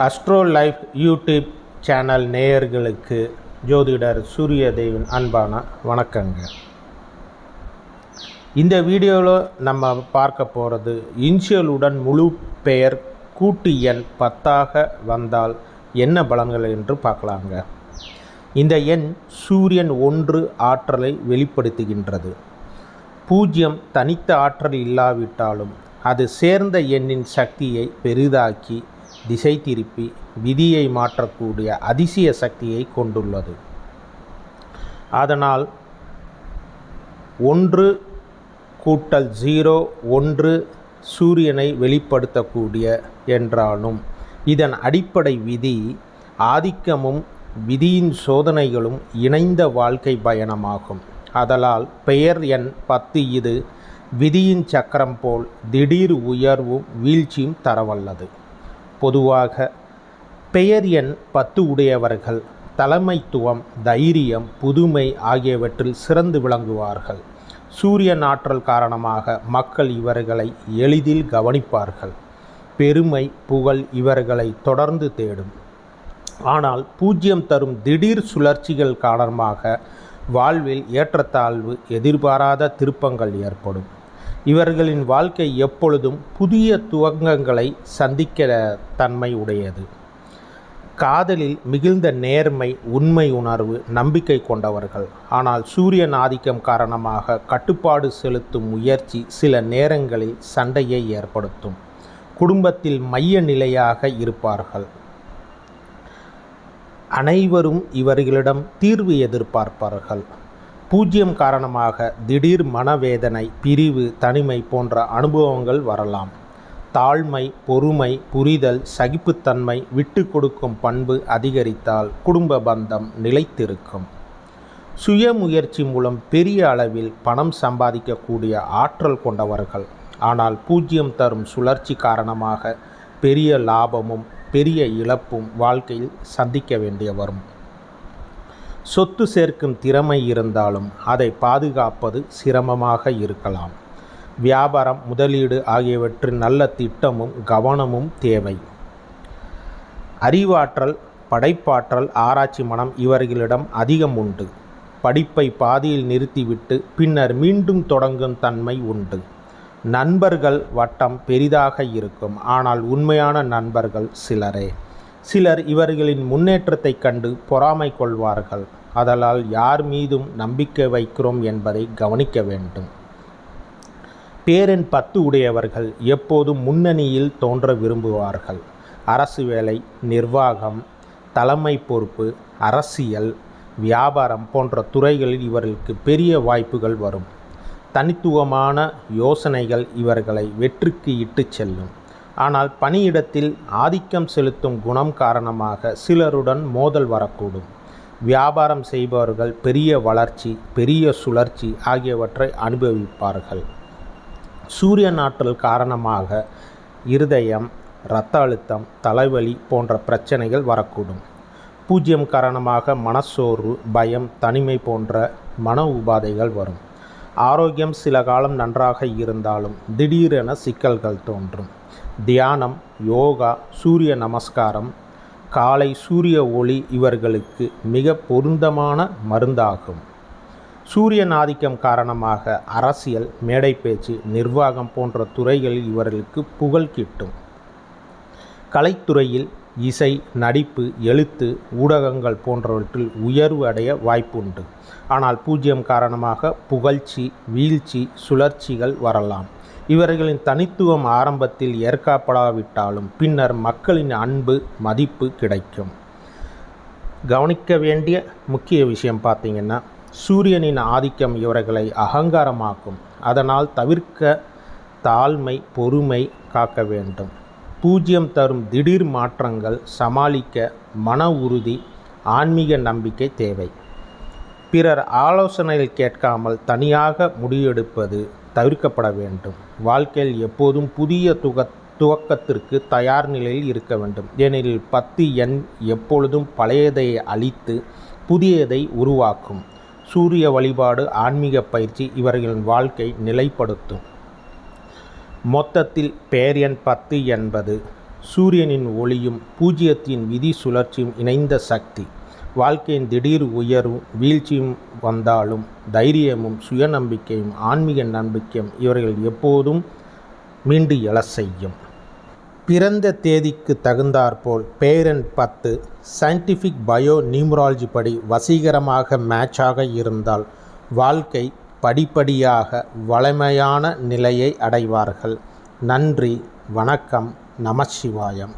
Astro life YouTube channel நேயர்களுக்கு ஜோதிடர் சூரியதேவின் அன்பான வணக்கங்க. இந்த வீடியோவில் நம்ம பார்க்க போகிறது இன்ஷியலுடன் முழு பெயர் கூட்டு எண் பத்தாக வந்தால் என்ன பலன்கள் என்று பார்க்கலாங்க. இந்த எண் சூரியன் ஒன்று ஆற்றலை வெளிப்படுத்துகின்றது. பூஜ்ஜியம் தனித்த ஆற்றல் இல்லாவிட்டாலும் அது சேர்ந்த எண்ணின் சக்தியை பெரிதாக்கி திசை திருப்பி விதியை மாற்றக்கூடிய அதிசய சக்தியை கொண்டுள்ளது. அதனால் ஒன்று கூட்டல் ஜீரோ ஒன்று சூரியனை வெளிப்படுத்தக்கூடிய என்றாலும் இதன் அடிப்படை விதி ஆதிக்கமும் விதியின் சோதனைகளும் இணைந்த வாழ்க்கை பயணமாகும். அதலால் பெயர் எண் பத்து இது விதியின் சக்கரம் போல் திடீர் உயர்வும் வீழ்ச்சியும் தரவல்லது. பொதுவாக பெயர் எண் பத்து உடையவர்கள் தலைமைத்துவம் தைரியம் புதுமை ஆகியவற்றில் சிறந்து விளங்குவார்கள். சூரியன் ஆற்றல் காரணமாக மக்கள் இவர்களை எளிதில் கவனிப்பார்கள். பெருமை புகழ் இவர்களை தொடர்ந்து தேடும். ஆனால் பூஜ்யம் தரும் திடீர் சுழற்சிகள் காரணமாக வாழ்வில் ஏற்றத்தாழ்வு எதிர்பாராத திருப்பங்கள் ஏற்படும். இவர்களின் வாழ்க்கை எப்பொழுதும் புதிய துவங்கங்களை சந்திக்க தன்மை உடையது. காதலில் மிகுந்த நேர்மை உண்மை உணர்வு நம்பிக்கை கொண்டவர்கள். ஆனால் சூரியன் ஆதிக்கம் காரணமாக கட்டுப்பாடு செலுத்தும் முயற்சி சில நேரங்களில் சண்டையை ஏற்படுத்தும். குடும்பத்தில் மைய நிலையாக இருப்பார்கள். அனைவரும் இவர்களிடம் தீர்வு எதிர்பார்ப்பார்கள். பூஜ்யம் காரணமாக திடீர் மனவேதனை பிரிவு தனிமை போன்ற அனுபவங்கள் வரலாம். தாழ்மை பொறுமை புரிதல் சகிப்புத்தன்மை விட்டு கொடுக்கும் பண்பு அதிகரித்தால் குடும்ப பந்தம் நிலைத்திருக்கும். சுய முயற்சி மூலம் பெரிய அளவில் பணம் சம்பாதிக்கக்கூடிய ஆற்றல் கொண்டவர்கள். ஆனால் பூஜ்யம் தரும் சுழற்சி காரணமாக பெரிய லாபமும் பெரிய இழப்பும் வாழ்க்கையில் சந்திக்க வேண்டிய வரும் சொத்து சேர்க்கும் திறமை இருந்தாலும் அதை பாதுகாப்பது சிரமமாக இருக்கலாம். வியாபாரம் முதலீடு ஆகியவற்றின் நல்ல திட்டமும் கவனமும் தேவை. அறிவாற்றல் படைப்பாற்றல் ஆராய்ச்சி மனம் இவர்களிடம் அதிகம் உண்டு. படிப்பை பாதியில் நிறுத்திவிட்டு பின்னர் மீண்டும் தொடங்கும் தன்மை உண்டு. நண்பர்கள் வட்டம் பெரிதாக இருக்கும் ஆனால் உண்மையான நண்பர்கள் சிலரே. சிலர் இவர்களின் முன்னேற்றத்தைக் கண்டு பொறாமை கொள்வார்கள். அதனால் யார் மீதும் நம்பிக்கை வைக்கிறோம் என்பதை கவனிக்க வேண்டும். பேரன் பத்து உடையவர்கள் எப்போதும் முன்னணியில் தோன்ற விரும்புவார்கள். அரசு வேலை நிர்வாகம் தலைமை பொறுப்பு அரசியல் வியாபாரம் போன்ற துறைகளில் இவர்களுக்கு பெரிய வாய்ப்புகள் வரும். தனித்துவமான யோசனைகள் இவர்களை வெற்றிக்கு இட்டுச் செல்லும். ஆனால் பணியிடத்தில் ஆதிக்கம் செலுத்தும் குணம் காரணமாக சிலருடன் மோதல் வரக்கூடும். வியாபாரம் செய்பவர்கள் பெரிய வளர்ச்சி பெரிய சுழற்சி ஆகியவற்றை அனுபவிப்பார்கள். சூரிய நாற்றல் காரணமாக இருதயம் இரத்த அழுத்தம் தலைவலி போன்ற பிரச்சனைகள் வரக்கூடும். பூஜ்யம் காரணமாக மனச்சோர்வு பயம் தனிமை போன்ற மன உபாதைகள் வரும். ஆரோக்கியம் சில காலம் நன்றாக இருந்தாலும் திடீரென சிக்கல்கள் தோன்றும். தியானம் யோகா சூரிய நமஸ்காரம் காலை சூரிய ஒளி இவர்களுக்கு மிக பொருந்தமான மருந்தாகும். சூரியன் ஆதிக்கம் காரணமாக அரசியல் மேடை பேச்சு நிர்வாகம் போன்ற துறைகளில் இவர்களுக்கு புகழ் கிட்டும். கலைத்துறையில் இசை நடிப்பு எழுத்து ஊடகங்கள் போன்றவற்றில் உயர்வு அடைய வாய்ப்புண்டு. ஆனால் பூஜ்யம் காரணமாக புகழ்ச்சி வீழ்ச்சி சுழற்சிகள் வரலாம். இவர்களின் தனித்துவம் ஆரம்பத்தில் ஏற்கப்படாவிட்டாலும் பின்னர் மக்களின் அன்பு மதிப்பு கிடைக்கும். கவனிக்க வேண்டிய முக்கிய விஷயம் பார்த்திங்கன்னா சூரியனின் ஆதிக்கம் இவர்களை அகங்காரமாக்கும். அதனால் தவிர்க்க தாழ்மை பொறுமை காக்க வேண்டும். பூஜ்யம் தரும் திடீர் மாற்றங்கள் சமாளிக்க மன உறுதி ஆன்மீக நம்பிக்கை தேவை. பிறர் ஆலோசனையில் கேட்காமல் தனியாக முடிவெடுப்பது தவிர்க்கப்பட வேண்டும். வாழ்க்கையில் எப்போதும் புதிய துக துவக்கத்திற்கு தயார் நிலையில் இருக்க வேண்டும். ஏனெனில் பத்து எண் எப்பொழுதும் பழையதை அழித்து புதியதை உருவாக்கும். சூரிய வழிபாடு ஆன்மீக பயிற்சி இவர்களின் வாழ்க்கை நிலைப்படுத்தும். மொத்தத்தில் பேரியன் பத்து என்பது சூரியனின் ஒளியும் பூஜ்ஜியத்தின் விதி சுழற்சியும் இணைந்த சக்தி. வாழ்க்கையின் திடீர் உயர்வும் வீழ்ச்சியும் வந்தாலும் தைரியமும் சுயநம்பிக்கையும் ஆன்மீக நம்பிக்கையும் இவர்கள் எப்போதும் மீண்டு எழ செய்யும். பிறந்த தேதிக்கு தகுந்தாற்போல் பேரன் பத்து சயின்டிஃபிக் பயோ நியூமராலஜி படி வசீகரமாக மேட்சாக இருந்தால் வாழ்க்கை படிப்படியாக வளமையான நிலையை அடைவார்கள். நன்றி வணக்கம் நமசிவாயம்